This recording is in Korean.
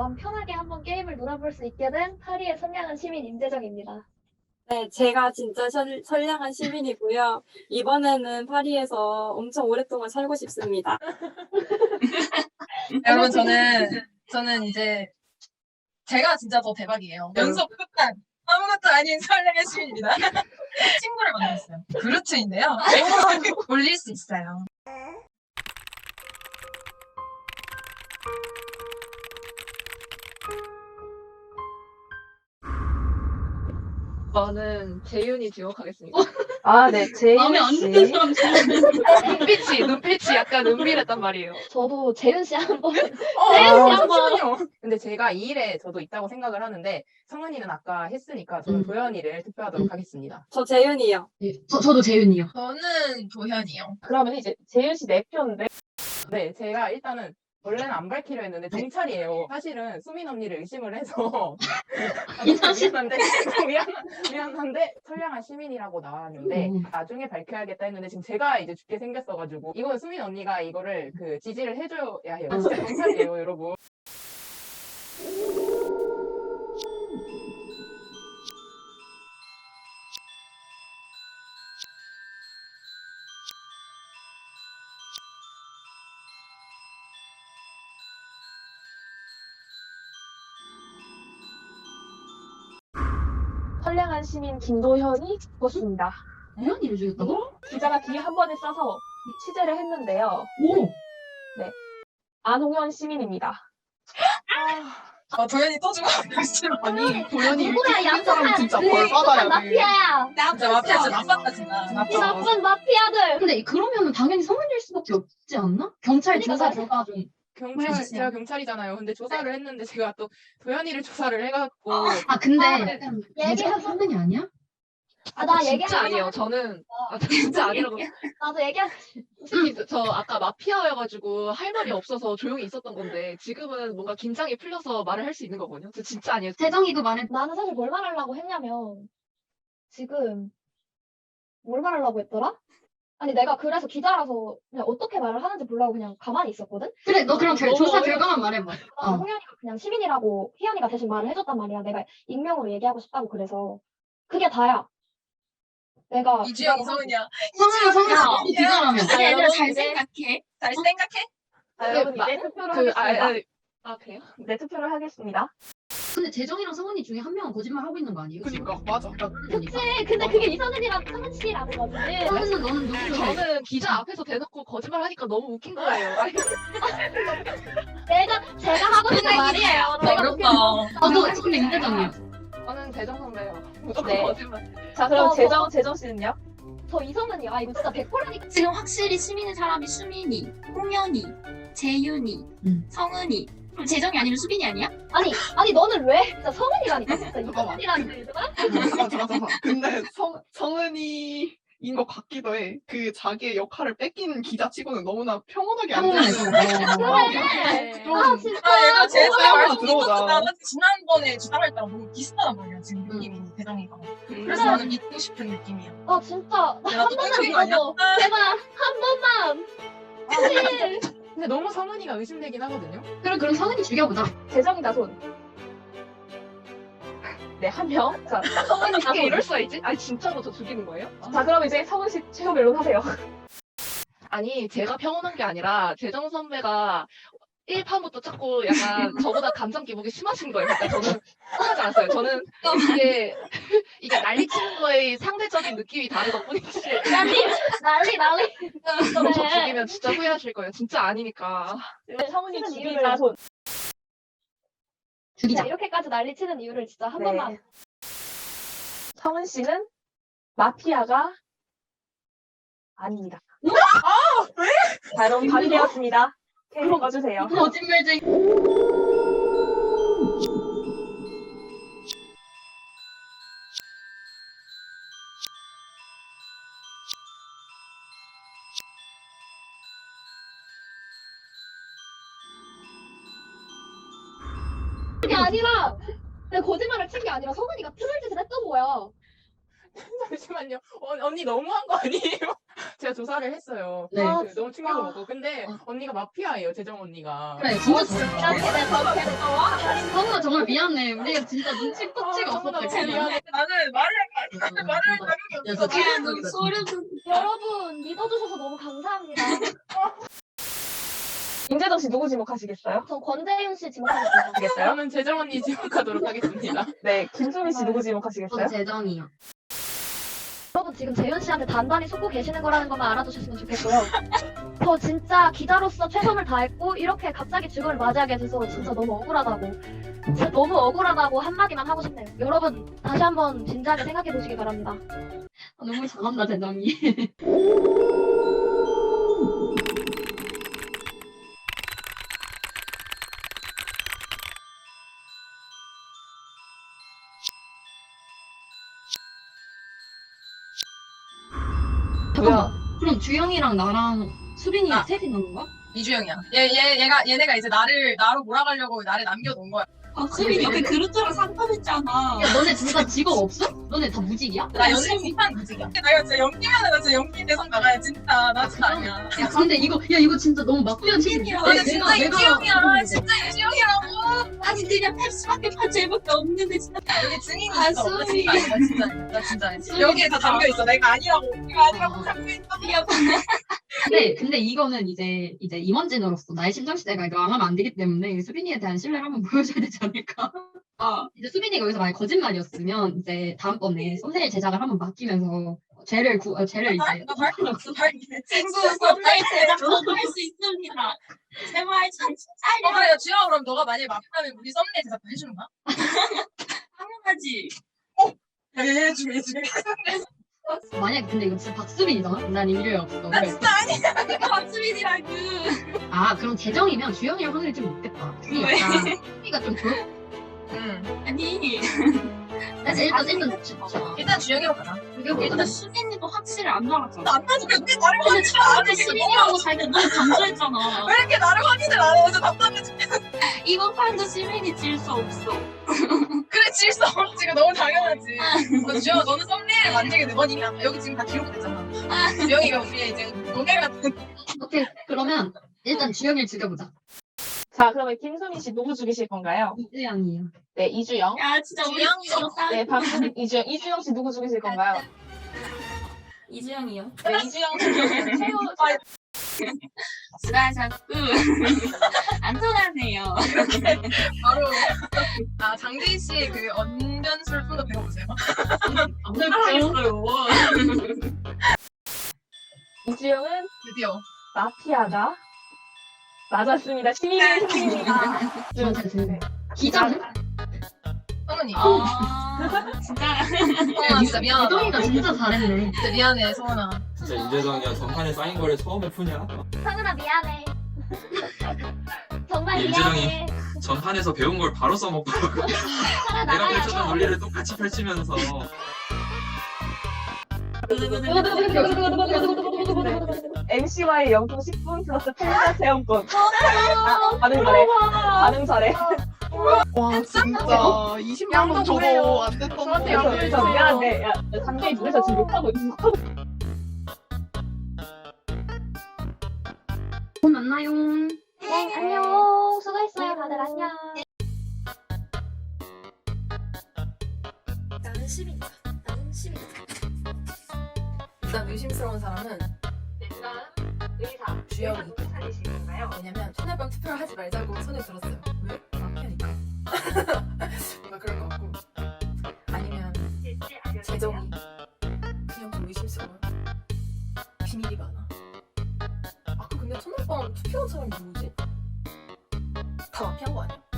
마음 편하게 한번 게임을 놀아볼 수 있게 된 파리의 선량한 시민 임재정입니다. 네, 제가 진짜 선, 선량한 시민이고요. 이번에는 파리에서 엄청 오랫동안 살고 싶습니다. 여러분 저는 저는 이제 제가 진짜 더 대박이에요. 연속 끝단 아무것도 아닌 설레의 시민입니다. 친구를 만났어요. 그루트인데요. 올릴 수 있어요. 저는 재윤이 지목하겠습니다. 아, 네, 마음에 안 씨. 드는 사람 진짜 눈빛이 눈빛이 약간 은밀했단 말이에요. 저도 재윤 씨 한번 어, 씨 한번 잠시만요. 근데 제가 이 일에 저도 있다고 생각을 하는데 성은이는 아까 했으니까 저는 음. 도현이를 투표하도록 음. 하겠습니다. 저 재윤이요. 예, 저, 저도 재윤이요. 저는 도현이요. 그러면 이제 제이윤 씨 네 표인데 네, 제가 일단은 원래는 안 밝히려 했는데 경찰이에요. 사실은 수민 언니를 의심을 해서 이 사실- 미안한데 미안 미안한데 선량한 시민이라고 나왔는데 음. 나중에 밝혀야겠다 했는데 지금 제가 이제 죽게 생겼어가지고 이건 수민 언니가 이거를 그 지지를 해줘야 해요. 진짜 경찰이에요, 여러분. 선량한 시민 김도현이 죽었습니다. 재윤이를 죽였다고? 기자가 뒤에 한 번을 써서 취재를 했는데요. 오! 안홍현 시민입니다. 아 도현이 또 죽었어요. 아니 도현이 누구야 죽인 사람 진짜 그벌 받아야 돼. 마피아야. 진짜 마피아 진짜 나빴다 진짜. 이. 나쁜 마피아들. 근데 그러면은 당연히 성은일 수밖에 없지 않나? 경찰 그러니까 조사 나- 결과 중. 경찰 해주세요. 제가 경찰이잖아요. 근데 조사를 했는데 제가 또 도현이를 조사를 해갖고 아 근데 아, 약간 얘기하자. 대장 성은이 아니야? 아, 나 진짜 얘기하자. 아니에요. 저는 아, 저 진짜 아니라고. 나도 얘기하. 솔직히 저 아까 마피아여가지고 할 말이 없어서 조용히 있었던 건데 지금은 뭔가 긴장이 풀려서 말을 할 수 있는 거거든요. 저 진짜 아니에요. 재정이도 말해. 나는 사실 뭘 말하려고 했냐면 지금 뭘 말하려고 했더라? 아니 내가 그래서 기자라서 그냥 어떻게 말을 하는지 몰라고 그냥 가만히 있었거든? 그래 너 그럼 결, 조사. 결과만 말해봐. 나는 어. 홍현이가 그냥 시민이라고 희연이가 대신 말을 해줬단 말이야. 내가 익명으로 얘기하고 싶다고 그래서 그게 다야. 내가 이주영이 성은이야. 기자라면. 아니, 얘들아, 잘 생각해. 잘 생각해. 자, 여러분 마- 이제 투표를 그 아, 하겠습니다. 아, 아 그래요? 네, 투표를 하겠습니다. 근데 재정이랑 성은이 중에 한 명은 거짓말 하고 있는 거 아니에요? 그니까 맞아. 그치? 근데 그게 이선은이랑 성은 씨라는 거지. 성은은 너는 누구를 해? 저는 기자 앞에서 대놓고 거짓말 하니까 너무 웃긴 거예요. 내가 제가 하고 싶은 말이에요. 내가 어렵다. 나도 근데 임대장이야. 저는 대정 선배요. 무조건 네. 거짓말. 자, 그럼 어, 재정, 재정 씨는요? 저 이선은이야. 아, 이거 진짜 100%라니까. 지금 확실히 시민인 사람이 수민이, 홍연이, 재윤이, 음. 성은이. 그럼 재정이 아니면 수빈이 아니야? 아니, 아니 너는 왜? 진짜 성은이라니까. 진짜 잠깐만. 이선은이라는 얘들아. 잠깐만. 근데 성, 성은이인 것 같기도 해. 그 자기의 역할을 뺏기는 기자치고는 너무나 평온하게. 앉아있는 어. 그래. 좀- 아 진짜. 아 얘가 어, 잘 들어오자. 지난번에 주장할 때랑 너무 비슷하단 말이야 지금 느낌이 대정이가. 그래서 나는 믿고 싶은 느낌이야. 아 진짜. 내가 또 번만 아니야? 믿어줘. 제발 한 번만. 사실. 근데 너무 성은이가 의심되긴 하거든요. 그럼 그럼 성은이 죽여보자. 재정이다, 손. 네, 한 명. 자, 성은이 어떻게 이럴 수가 있지? 아니 진짜로 저 죽이는 거예요? 자, 그럼 이제 성은 씨 최후 변론 하세요. 아니 제가 평온한 게 아니라 재정 선배가 1판부터 자꾸 약간 저보다 감정 기복이 심하신 거예요. 그러니까 저는 편하지 않았어요. 저는 이게 이게 난리 치는 거의 상대적인 느낌이 다른 것뿐이지. 난리 난리 난리. 저 네. 죽이면 진짜 후회하실 거예요. 진짜 아니니까. 네, 치는 죽이자. 죽이자. 자, 이렇게까지 난리 치는 이유를 진짜 한 네. 번만. 성은 씨는 마피아가 아닙니다. 아, 자, 여러분 밤이 되었습니다. 꺼주세요. 거짓말쟁이. 그게 아니라 내 거짓말을 친 게 아니라 성은이가 트롤 짓을 했던 거야. 잠시만요. 어, 언니 너무한 거 아니에요? 제가 조사를 했어요. 네. 아, 그 너무 충격을 아. 먹고. 근데 어. 언니가 마피아예요, 재정 언니가. 그래 진짜 계속 와. 정말 미안해. 우리가 진짜 눈치껏지가 없었다. 나는 말을 말을 가격이 없어. 야, 너무 소름 돋 여러분 믿어주셔서 너무 감사합니다. 임재정 씨 누구 지목하시겠어요? 전 권재윤 씨 지목하겠습니다. 저는 재정 언니 지목하도록 하겠습니다. 네, 김수미 씨 누구 지목하시겠어요? 재정이요. 여러분 지금 재윤 씨한테 단단히 속고 계시는 거라는 것만 알아두셨으면 좋겠고요. 저 진짜 기자로서 최선을 다했고 이렇게 갑자기 죽음을 맞이하게 돼서 진짜 너무 억울하다고 진짜 너무 억울하다고 한마디만 하고 싶네요. 여러분 다시 한번 진지하게 생각해 보시기 바랍니다. 너무 잘한다, 재정이. 잠깐만. 그럼 주영이랑 나랑 수빈이 아. 셋이 있는 건가? 이주영이야. 얘, 얘, 얘가, 얘네가 이제 나를, 나로 몰아가려고 나를 남겨놓은 거야. 아, 수빈이 옆에 그릇처럼 상담했잖아. 야, 너네 둘 다 직업 없어? 너네 다 무직이야? 나 연습 못한 무직이야. 내가 진짜 연기하는 나 진짜 연기 대상 나가야 진짜. 나 진짜 아니야. 야, 근데 이거, 야, 이거 진짜 너무 막구현 너는 내가- 진짜 이주영이야. 진짜 이주영이라고. 아니, 그냥 펩시밖에 판 제밖에 없는데, 진짜. 여기 증인이 아, 있어. 나 수빈이. 진짜 진짜. 나 진짜. 여기에 다 담겨 있어. 내가 아니라고. 내가 아니라고 담겨 있어. 야, 근데, 근데 이거는 이제, 이제 임원진으로서 나의 심정 시대가 이거 안 하면 안 되기 때문에 수빈이에 대한 신뢰를 한번 보여줘야 되지 않을까? 아. 이제 수빈이가 여기서 만약 거짓말이었으면 이제 다음번에 썸네일 제작을 한번 맡기면서 죄를 구, 어, 죄를 이제 나 발견했어. 발견했어. 친구 썸네일 제작 저도 할수 있습니다. 정신 어, 차려. 그래, 주영아, 그럼 너가 만약에 막다면 우리 썸네일 제작도 해주는 거야? 당연하지. 야, 얘 해주게, 해주게. 만약 근데 이거 진짜 박수빈이잖아? 난 일요일 없어. 나 그래. 진짜 아니야. 박수빈이랑 그. 아 그럼 재정이면 주영이랑 확률이 좀 높겠다. 왜? 수빈이가 좀 좋을 응. 아니. 일단 일단 일단 진짜 일단 주영이로 가자. 뭐야? 일단 수빈이도 확실히 안 나왔잖아. 나안 나중에 왜 나를 근데 확인을 안 처음에 해? 수빈이라고 자기가 너무 강조했잖아. 왜 이렇게 나를 확인을 안 해? 진짜 답답해 죽겠어. 이번 판도 수빈이 질 수 없어. 그래, 질 수 없지. 이거 너무 당연하지. 어, 주영아, 너는 썸네일을 만들게 된 거니? 여기 지금 다 기록됐잖아. 주영이가 우리의 이제 노예 같은. 오케이 그러면 일단 주영이를 죽여보자. 자, 그러면 김수미 씨 누구 죽이실 건가요? 이주영이요. 네, 이주영. 야, 진짜 우리 주영이. 싸. 네, 박수빈, 이주영. 이주영 씨 누구 죽이실 건가요? 이주영이요. 네, 이주영 주영. 최고. 수가 자꾸 안 통하네요. 바로. 아, 장대희 씨의 그 언변술 좀 더 배워보세요. 알겠어요. 이주영은 드디어. 마피아가 맞았습니다. 시민의 승리입니다. 기자는? 성은이. 아, 진짜. 성은아, 진짜 미안하다. 재정이가 진짜 잘했네. 진짜 미안해, 성은아. 진짜 임재정이야 전판에 쌓인 거를 처음에 푸냐? 성은아 미안해. 정말 임재정이. 미안해. 전판에서 배운 걸 바로 써먹고 내가 펼쳤던 논리를 똑같이 펼치면서 MC와의 영통 10분 플러스 텔레 체험권. 아, 반응 잘해. 반응 잘해. 와 진짜 20만 원 저거 안 됐던 저한테 거. 양보해. 저 미안한데, 야, 장대희 둘이서 지금 욕하고 있어. 또 만나요. 네 안녕. 수고했어요 다들 안녕. 나는 시민이다. 나는 시민이다. 일단 의심스러운 사람은 의사. 주영이. 살리실 건가요? 왜냐면 천연병 투표를 하지 말자고 손을 들었어요. 왜? 마피아니까. 뭔가 그럴 것 같고. 아니면 재정이. 그냥 좀 의심스러워요. 비밀이 많아. 아까 근데 천연병 투표한 사람이 누구지? 다 마피아인 거 아니야?